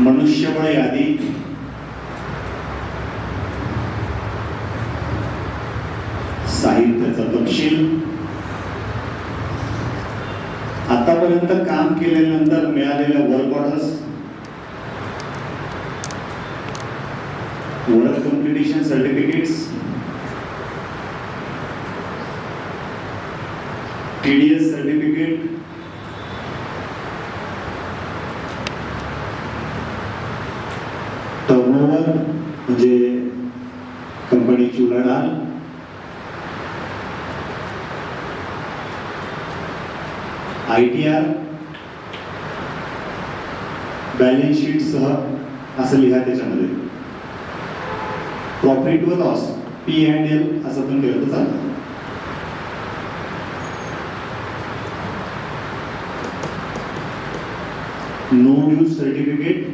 मनुष्यबळ यादी. साहित्याचा तपशील. आतापर्यंत काम केल्यानंतर मिळालेल्या work orders work completion certificates TDS certificate turnover म्हणजे कंपनीची उलाढाल I T R balance sheet सह असं लिहा त्याच्यामध्ये. प्रॉफिट व लॉस पी अँड एल असं पण केलं तर चालतं. No dues certificate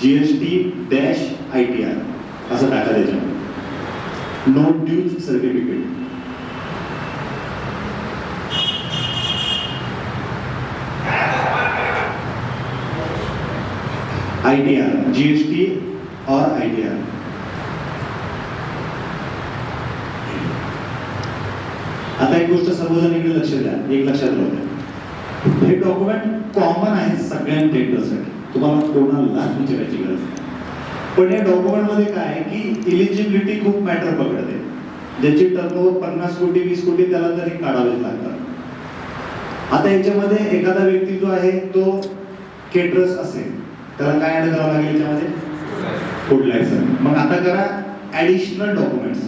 GST dash I T R असं टाका त्याच्यामध्ये. No dues certificate I T R G S T और आय टी आर. आता एक गोष्ट सर्वजण इकडे लक्ष द्या एक लक्षात राहू हे डॉक्युमेंट कॉमन आहे सगळ्या टेंडरसाठी तुम्हाला कोणाला विचारायची गरज नाही. पण या डॉक्युमेंटमध्ये काय आहे की इलिजिबिलिटी खूप मॅटर पकडते. ज्याची टर्नओव्हर पन्नास कोटी वीस कोटी त्याला तरी काढावेच लागतात. आता याच्यामध्ये एखादा व्यक्ती जो आहे तो केटरस असेल. त्याला काय ऍड करावं लागेल याच्यामध्ये? फूड लायसन मग आता करा ऍडिशनल डॉक्युमेंट्स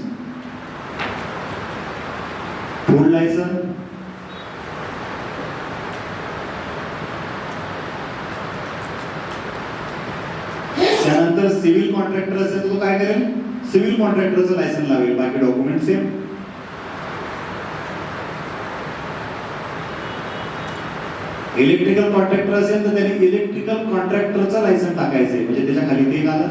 फूड लायसन जर सिव्हिल कॉन्ट्रॅक्टर असेल तर तो काय करेल? सिव्हिल कॉन्ट्रॅक्टरचं लायसन लावेल. बाकी डॉक्युमेंट सेम. इलेक्ट्रिकल कॉन्ट्रॅक्टर असेल तर त्याने इलेक्ट्रिकल कॉन्ट्रॅक्टरचं लायसन टाकायचंय. म्हणजे त्याच्याखाली ते एक आलं.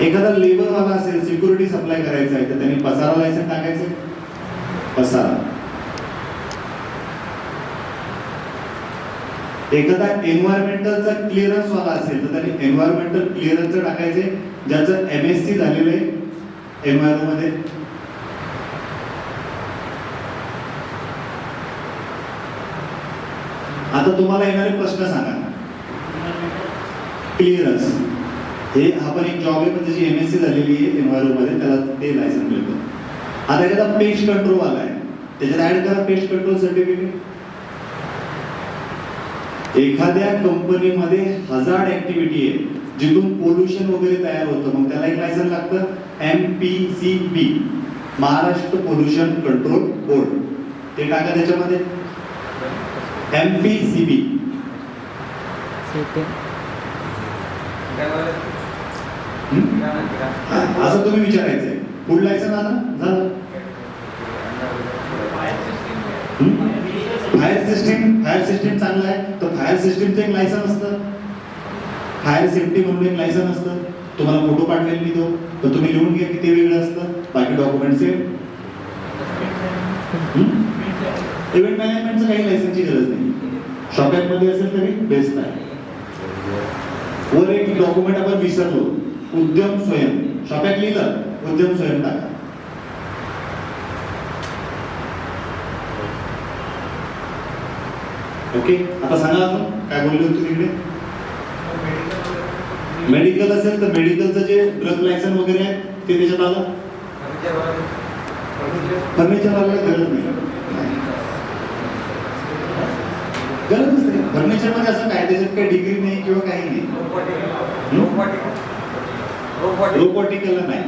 एखादा लेबर वाला असेल सिक्युरिटी सप्लाय करायचा आहे तर त्यांनी पसारा लायसन टाकायचं पसारा. एखादा एन्व्हायरमेंटलचा क्लिअरन्स वाला असेल तर त्यांनी एन्व्हायरमेंटल क्लिअरन्स टाकायचे ज्याचं एम एस सी झालेलं आहे. एन्व्हायरो मध्ये. आता तुम्हाला येणारे प्रश्न सांगा. क्लिअरन्स हे आपण एक जॉब आहे पण त्याची एम एस सी झालेली आहे एन्व्हायरो मध्ये त्याला ते लायसन मिळतं. आता एखादा पेस्ट कंट्रोल आला आहे. त्याच्यात ऍड करा पेस्ट कंट्रोल सर्टिफिकेट एखाद्या कंपनीमध्ये हजार ऍक्टिव्हिटी आहे जिथून पोल्युशन वगैरे तयार होतं मग त्याला एक लायसन लागतं M P C B Maharashtra pollution control board ते टाका त्याच्यामध्ये? एम पी सी बी असं तुम्ही विचारायचंय. फुल लायसन आलं? झालं? फायर सिस्टीम फायर सिस्टीम चांगलं आहे तर फायर सिस्टीमचं एक लायसन असतं. फायर सेफ्टी म्हणून एक लायसन असतं. तुम्हाला फोटो पाठवेल मी तो तर तुम्ही लिहून घ्या की ते वेगळं असतं. बाकी डॉक्युमेंट सेम इव्हेंट मॅनेजमेंटचं काही लायसनची गरज नाही. शॉपमध्ये असेल तरी बेस्ट आहे. वर एक डॉक्युमेंट आपण विसरलो. उद्यम स्वयं. शॉप्यात लिहिलं उद्यम स्वयं टाका. ओके आता सांगा अजून काय बोलले होते तुम्ही इकडे मेडिकल असेल तर मेडिकलचं जे ड्रग लायसन वगैरे आहे ते त्याच्यात आलं? फर्निचर वाल्याला गरज नाही. गरजच नाही. फर्निचरमध्ये असं काय? त्याच्यात काही डिग्री नाही किंवा काही नाही. रोबोटिकल नाही.